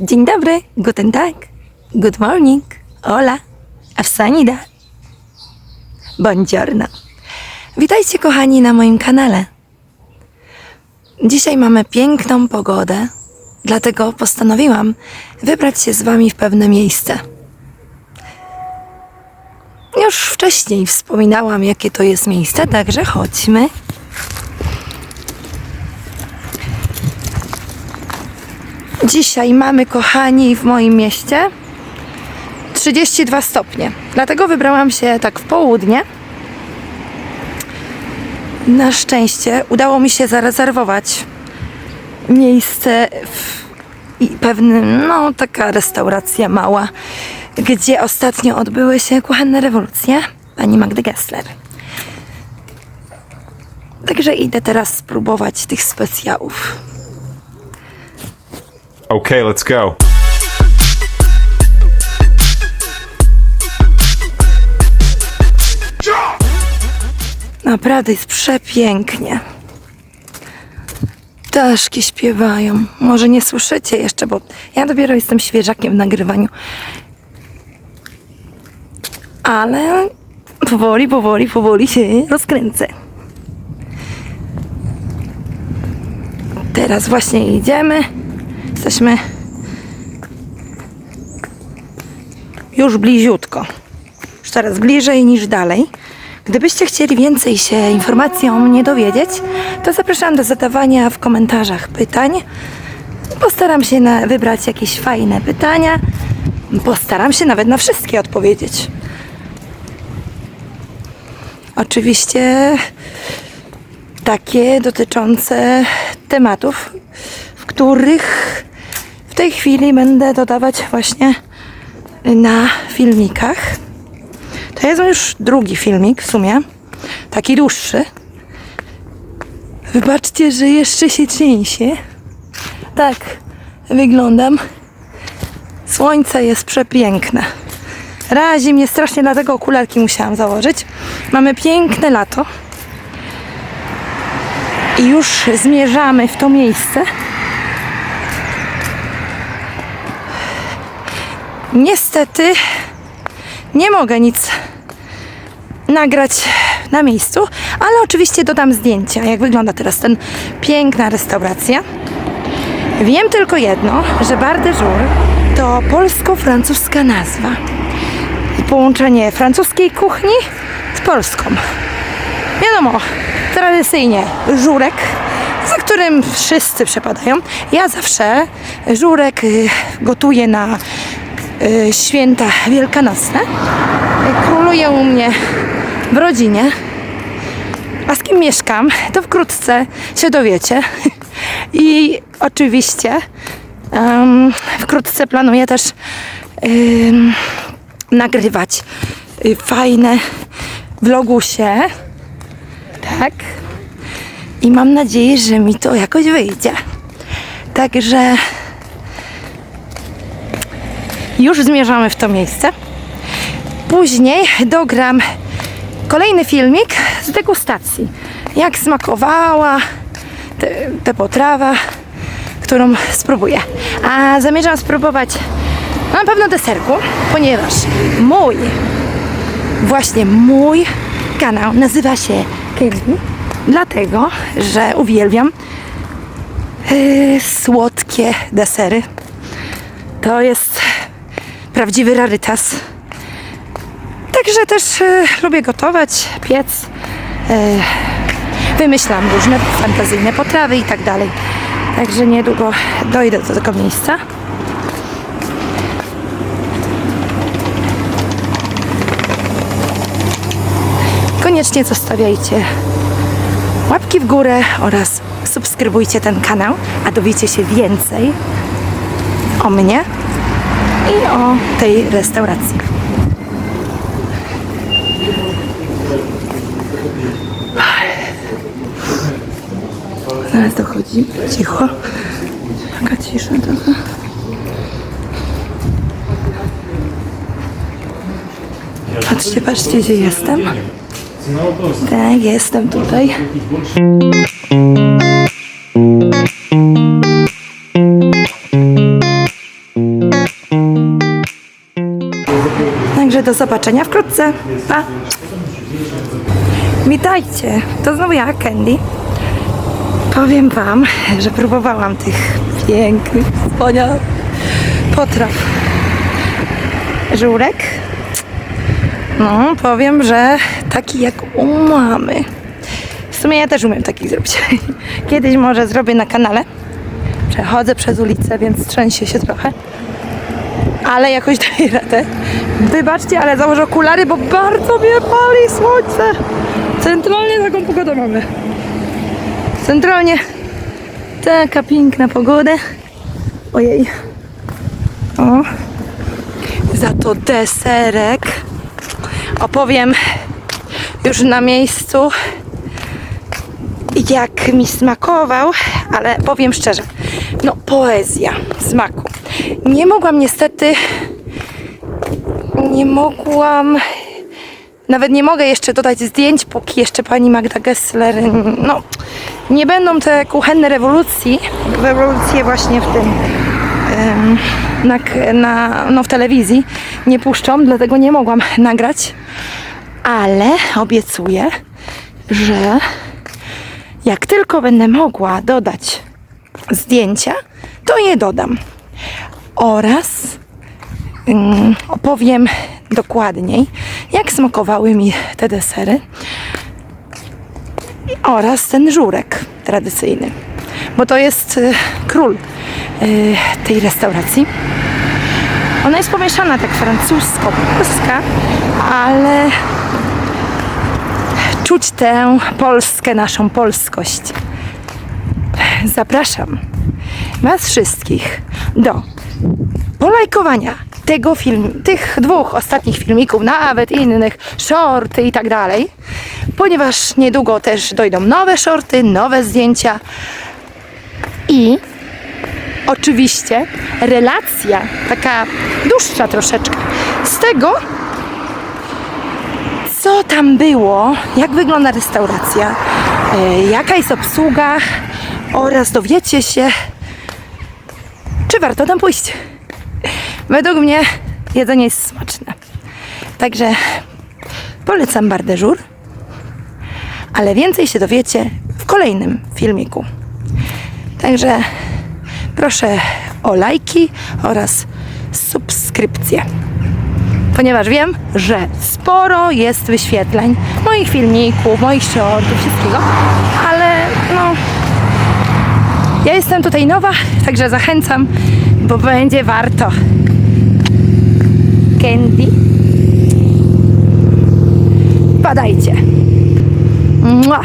Dzień dobry, guten tag, good morning, hola, afsanida, buongiorno. Witajcie kochani na moim kanale. Dzisiaj mamy piękną pogodę, dlatego postanowiłam wybrać się z wami w pewne miejsce. Już wcześniej wspominałam, jakie to jest miejsce, także chodźmy. Dzisiaj mamy, kochani, w moim mieście 32 stopnie. Dlatego wybrałam się tak w południe. Na szczęście udało mi się zarezerwować miejsce w pewnym, no taka restauracja mała, gdzie ostatnio odbyły się kuchenne rewolucje pani Magdy Gessler. Także idę teraz spróbować tych specjałów. Okay, let's go. Naprawdę jest przepięknie. Ptaszki śpiewają. Może nie słyszycie jeszcze, bo ja dopiero jestem świeżakiem w nagrywaniu. Ale powoli, powoli, powoli się rozkręcę. Teraz właśnie idziemy. Jesteśmy już bliziutko. Już teraz bliżej niż dalej. Gdybyście chcieli więcej się informacji o mnie dowiedzieć, to zapraszam do zadawania w komentarzach pytań. Postaram się na, wybrać jakieś fajne pytania. Postaram się nawet na wszystkie odpowiedzieć. Oczywiście takie dotyczące tematów, których w tej chwili będę dodawać właśnie na filmikach. To jest już drugi filmik w sumie, taki dłuższy. Wybaczcie, że jeszcze się trzęsie. Tak wyglądam. Słońce jest przepiękne. Razi mnie strasznie, dlatego okularki musiałam założyć. Mamy piękne lato. I już zmierzamy w to miejsce. Niestety nie mogę nic nagrać na miejscu, ale oczywiście dodam zdjęcia, jak wygląda teraz ten piękna restauracja. Wiem tylko jedno, że Bar de Jour to polsko-francuska nazwa. Połączenie francuskiej kuchni z polską. Wiadomo, tradycyjnie żurek, za którym wszyscy przepadają. Ja zawsze żurek y, gotuję na święta wielkanocne. Króluje u mnie w rodzinie. A z kim mieszkam, to wkrótce się dowiecie. I oczywiście em, wkrótce planuję też em, nagrywać y, fajne vlogusie. Tak. I mam nadzieję, że mi to jakoś wyjdzie. Także już zmierzamy w to miejsce. Później dogram kolejny filmik z degustacji. Jak smakowała te potrawa, którą spróbuję. A zamierzam spróbować na pewno deserku, ponieważ mój, właśnie mój kanał nazywa się Kelly, dlatego, że uwielbiam yy, słodkie desery. To jest prawdziwy rarytas. Także też e, lubię gotować, piec. E, wymyślam różne fantazyjne potrawy i tak dalej. Także niedługo dojdę do tego miejsca. Koniecznie zostawiajcie łapki w górę oraz subskrybujcie ten kanał, a dowiecie się więcej o mnie i o tej restauracji. Zaraz dochodzi. Cicho. Taka cisza trochę. Patrzcie, patrzcie, gdzie jestem. Tak, jestem tutaj. Zobaczenia wkrótce. Pa! Witajcie, to znowu ja, Candy. Powiem Wam, że próbowałam tych pięknych, wspaniałych potraw. Żurek. No, powiem, że taki jak u mamy. W sumie ja też umiem takich zrobić. Kiedyś może zrobię na kanale. Przechodzę przez ulicę, więc trzęsie się trochę. Ale jakoś daję radę. Wybaczcie, ale założę okulary, bo bardzo mnie pali słońce. Centralnie taką pogodę mamy. Centralnie taka piękna pogoda. Ojej. O. Za to deserek opowiem już na miejscu, jak mi smakował, ale powiem szczerze, no poezja smaku. Nie mogłam niestety, nie mogłam, nawet nie mogę jeszcze dodać zdjęć, póki jeszcze pani Magda Gessler, no nie będą te kuchenne rewolucji, rewolucje właśnie w tym, na, na, no w telewizji nie puszczą, dlatego nie mogłam nagrać, ale obiecuję, że jak tylko będę mogła dodać zdjęcia, to je dodam. Oraz ym, opowiem dokładniej, jak smakowały mi te desery oraz ten żurek tradycyjny, bo to jest y, król y, tej restauracji. Ona jest pomieszana tak francusko-polska, ale czuć tę Polskę, naszą polskość. Zapraszam Was wszystkich do polajkowania tego film, tych dwóch ostatnich filmików, nawet innych, shorty i tak dalej, ponieważ niedługo też dojdą nowe shorty, nowe zdjęcia i oczywiście relacja, taka dłuższa troszeczkę, z tego, co tam było, jak wygląda restauracja, e, jaka jest obsługa oraz dowiecie się, czy warto tam pójść. Według mnie jedzenie jest smaczne. Także polecam bardeżur, ale więcej się dowiecie w kolejnym filmiku. Także proszę o lajki oraz subskrypcje ponieważ wiem, że sporo jest wyświetleń moich filmików, moich shortów, wszystkiego, ale ja jestem tutaj nowa, także zachęcam, bo będzie warto. Candy. Padajcie. Mua.